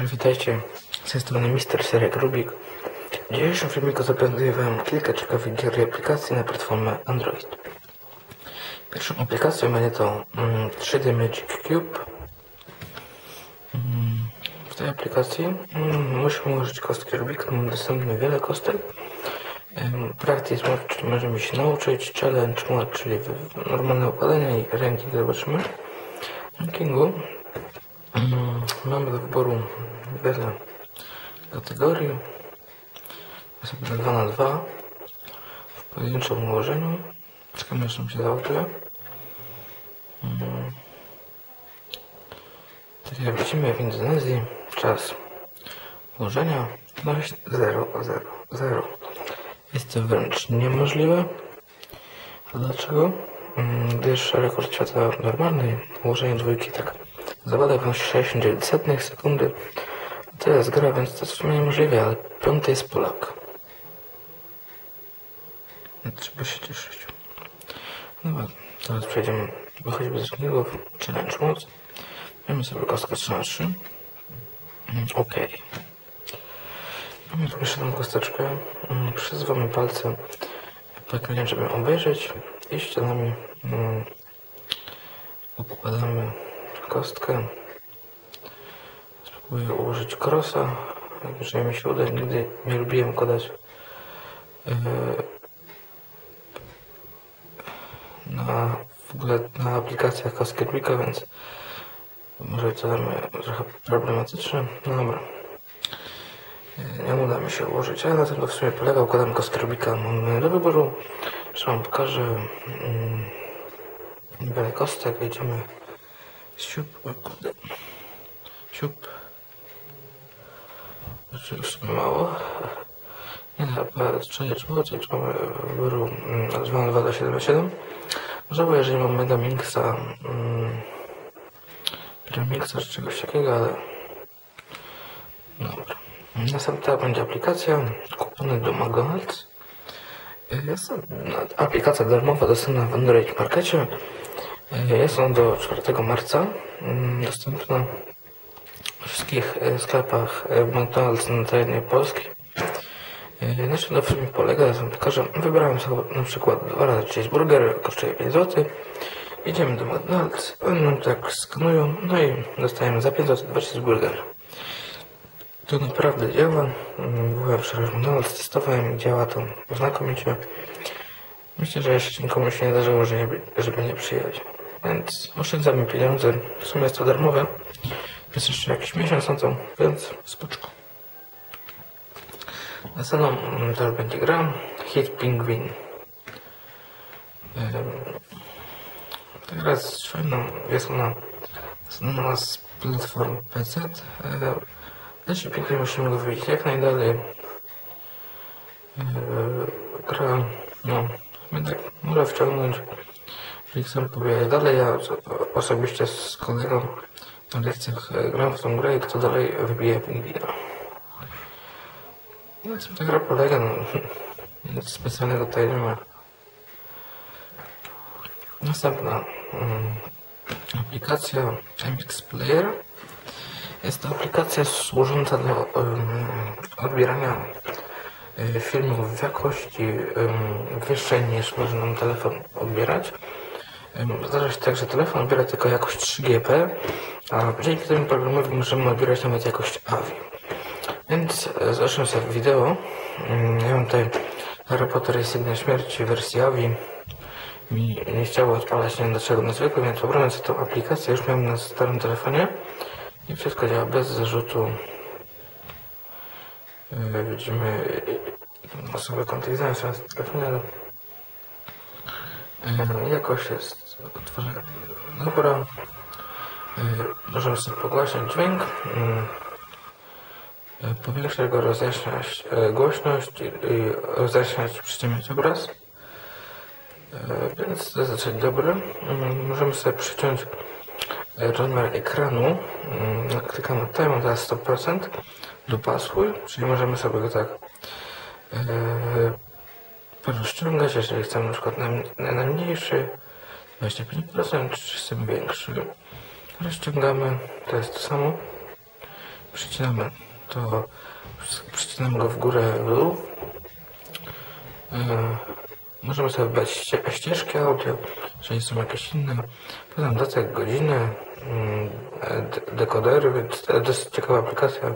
Witajcie. Z tej strony Mister Serek Rubik. W dzisiejszym filmiku zaprezentuję Wam kilka ciekawych gier i aplikacji na platformę Android. Pierwszą aplikacją będzie to mm, 3D Magic Cube. Mm, w tej aplikacji mm, musimy użyć kostki Rubika. Mamy dostępne wiele kostek. Practice Mode, czyli możemy się nauczyć. Challenge Mode, czyli normalne układania i ranking zobaczymy. Rankingu Mm, Mamy do wyboru wiele kategorii. Jest sobie 2 na 2 w pojedynczym ułożeniu. Czekamy aż nam się załaduje. Mm. Tak jak widzimy w Indonezji czas ułożenia wynosi 0, 0, 0. Jest to wręcz niemożliwe. A dlaczego? Mm, Gdyż rekord świata normalny ułożenie dwójki tak zawada 69 setnych sekundy. To jest gra, więc to jest w sumie niemożliwe, ale piąty jest Polak. No, Trzeba się cieszyć. Dobra, teraz przejdziemy do choćby z ringów. Challenge Mode. Mamy sobie kostkę 3 na 3. Mm, Ok. Mamy tu jeszcze tą kosteczkę. Mm, Przyzywamy palce po ekranie, żeby obejrzeć i ścianami mm, układamy kostkę. Spróbuję ułożyć krosa. Jeżeli mi się uda, nigdy nie lubiłem kodać e, na w ogóle na aplikacjach więc może to dla trochę problematyczne. No dobra. E, Nie uda mi się ułożyć, ale na tym to w sumie polega. Układam Rubika. Mamy do wyboru. Jeszcze wam pokażę mm, wiele kostek. Idziemy siup, o kurde. Siup. Znaczy już mało. Nie da, czyli czemu, czyli mamy wyboru mm, od 2 na 2 do 7 na 7. Żałuję, że nie mam Mega Mixa, mm, Mixa czy czegoś takiego, ale dobra. Następna będzie aplikacja kupony do McDonald's. Jest to aplikacja darmowa dostępna w Android Markecie. Jest ona do 4 marca. mm, we wszystkich e, sklepach e, McDonald's na terenie Polski. E, Na czym to w sumie polega? Wam pokażę. Wybrałem sobie na przykład dwa razy cheeseburger, kosztuje 5 zł. Idziemy do McDonald's, nam tak skanują, no i dostajemy za 5 zł dwa cheeseburgery. To naprawdę działa. Mm, Byłem w McDonald's, testowałem i działa to znakomicie. Myślę, że jeszcze nikomu się nie zdarzyło, żeby nie przyjechać. Więc oszczędzamy pieniądze. W sumie jest to darmowe. Jest jeszcze jakiś miesiąc na to, więc spoczko. Następną mm, to już będzie gra Hit. Ym, Ta gra jest ona znana z platform PC. Znaczy pięknie musimy go wyjść jak najdalej. Yy, Gra, no, mnie tak może wciągnąć. Jeżeli powiedzieć dalej, ja osobiście z kolegą na lekcjach e, gram w tą grę i kto dalej wybije pingwina. Na czym ta gra polega? No, nic specjalnego tutaj nie ma. Następna mm, aplikacja MX Player. Jest to aplikacja służąca do um, odbierania y, filmów w jakości um, wyższej niż może nam telefon odbierać. Zdarza się tak, że telefon odbiera tylko jakość 3GP, a dzięki temu programowi możemy odbierać nawet jakość AVI. Więc e, zacznę sobie wideo. Mm, Ja mam tutaj Harry Potter jest Sygna Śmierci wersji AVI. Mi nie chciało odpalać, nie wiem dlaczego na zwykłym, więc pobrałem sobie tą aplikację, już miałem na starym telefonie i wszystko działa bez zarzutu. Yy, Widzimy yy, osobę kontaktowaną sobie na jakość jest odtworzona dobra. Yy, Możemy sobie pogłaśniać dźwięk. Yy, yy, Powiększać jego rozjaśniać głośność i rozjaśniać, przyciemniać obraz. Więc dobre. Mm, Możemy sobie przyciąć rozmiar ekranu. Klikamy tutaj, mam teraz 100%. Dopasłuj, czyli możemy sobie go tak porozciągać, jeżeli chcemy na przykład na, na najmniejszy 25%, czy chcemy większy. Rozciągamy, to jest to samo. przycinamy to, przycinamy go w górę, w dół. E, Możemy sobie wybrać ście- ścieżki audio, jeżeli są jakieś inne. Potem datek, godziny, mm, e, de- dekodery, więc to dosyć ciekawa aplikacja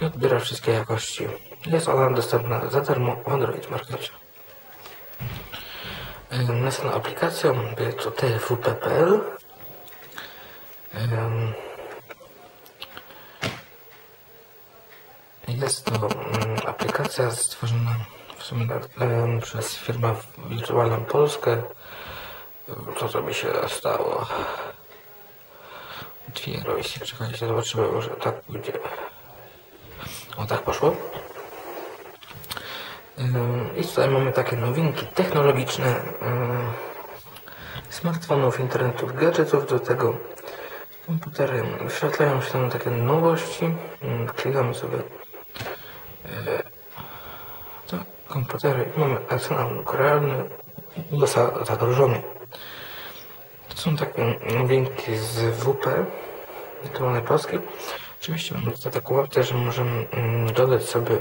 i odbiera wszystkie jakości. Jest ona dostępna za darmo w Android Markecie. Następną aplikacją to TFUP.pl. Jest to mm, aplikacja stworzona w sumie przez firmę Wirtualną Polskę. Co to mi się stało? Dwie rojsie, czekajcie, zobaczymy, może tak pójdzie. O, tak poszło. Ym, I tutaj mamy takie nowinki technologiczne ym, smartfonów, internetów, gadżetów. Do tego komputery wyświetlają się tam takie nowości. Ym, Klikamy sobie e, to komputery mamy arsenał realny dosa- zagrożony. To są takie nowinki z WP, wirtualnej Polski. Oczywiście mamy tutaj taką opcję, że możemy mm, dodać sobie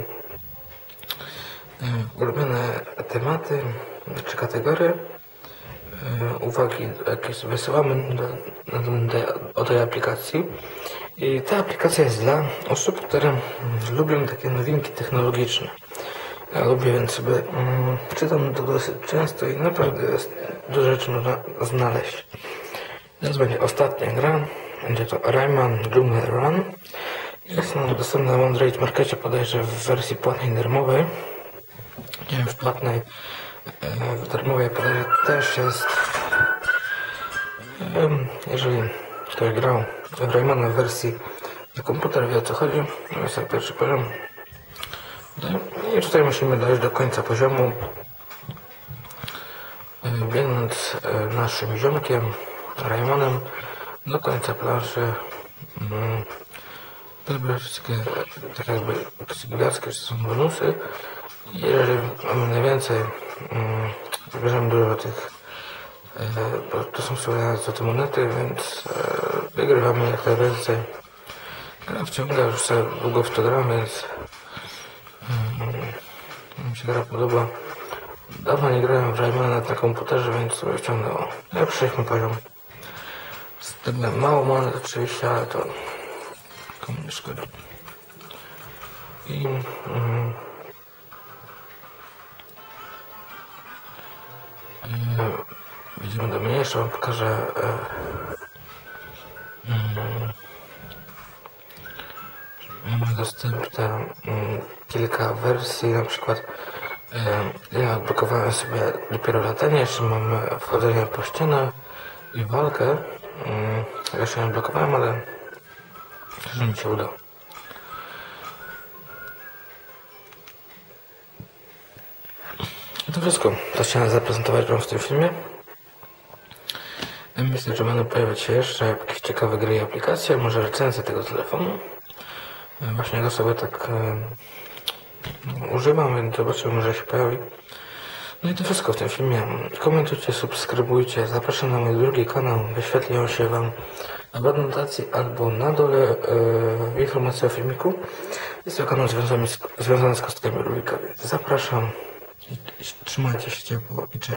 ulubione tematy czy kategorie, e, uwagi jakie wysyłamy do, do, tej aplikacji. I ta aplikacja jest dla osób, które mm, lubią takie nowinki technologiczne. Ja lubię, więc sobie mm, czytam to dosyć często i naprawdę jest dużo rzeczy można znaleźć. Teraz będzie ostatnia gra. Będzie to Rayman Jungle Run. Jest ona dostępna w Android Markecie, podejrzewam w wersji płatnej darmowej. Wiem, w płatnej, e, w darmowej podejrzewam też jest. Jeżeli ktoś grał Raymana w wersji na komputer, wie o co chodzi. To jest jak pierwszy poziom. I tutaj musimy dojść do końca poziomu. E, Biegnąc e, naszym ziomkiem, Raymanem, do końca planszy. Mm, Wybrać wszystkie tak jakby ksygulackie, czy są bonusy. Jeżeli mamy najwięcej, mm, wybierzemy dużo tych, e, bo to są sobie co te monety, więc e, wygrywamy jak najwięcej. Gra wciąga, już sobie długo w to gram, więc mi się gra podoba. Dawno nie grałem w Raymana na komputerze, więc sobie wciągnęło. Ja przeszliśmy poziom. Z tego mało monet oczywiście, ale to komu nie szkodzi. I mm, Wejdziemy do mniejszą, pokażę e, mm, mamy dostępne mm, kilka wersji, na przykład e, ja odblokowałem sobie dopiero latanie, jeszcze mamy wchodzenie po ścianę i walkę. Mm, Jeszcze nie odblokowałem, ale że mi się uda. I to wszystko, to chciałem zaprezentować Wam w tym filmie. Myślę, że będą pojawiać się jeszcze jakieś ciekawe gry i aplikacje, może recenzje tego telefonu. E, Właśnie go sobie tak e, używam, więc zobaczymy, może się pojawi. No i to wszystko w tym filmie. Komentujcie, subskrybujcie, zapraszam na mój drugi kanał, wyświetlią się Wam albo adnotacji, albo na dole e, informacje o filmiku. Jest to kanał związany z, związany z kostkami Rubika, więc zapraszam. Trzymajcie się ciepło i cześć.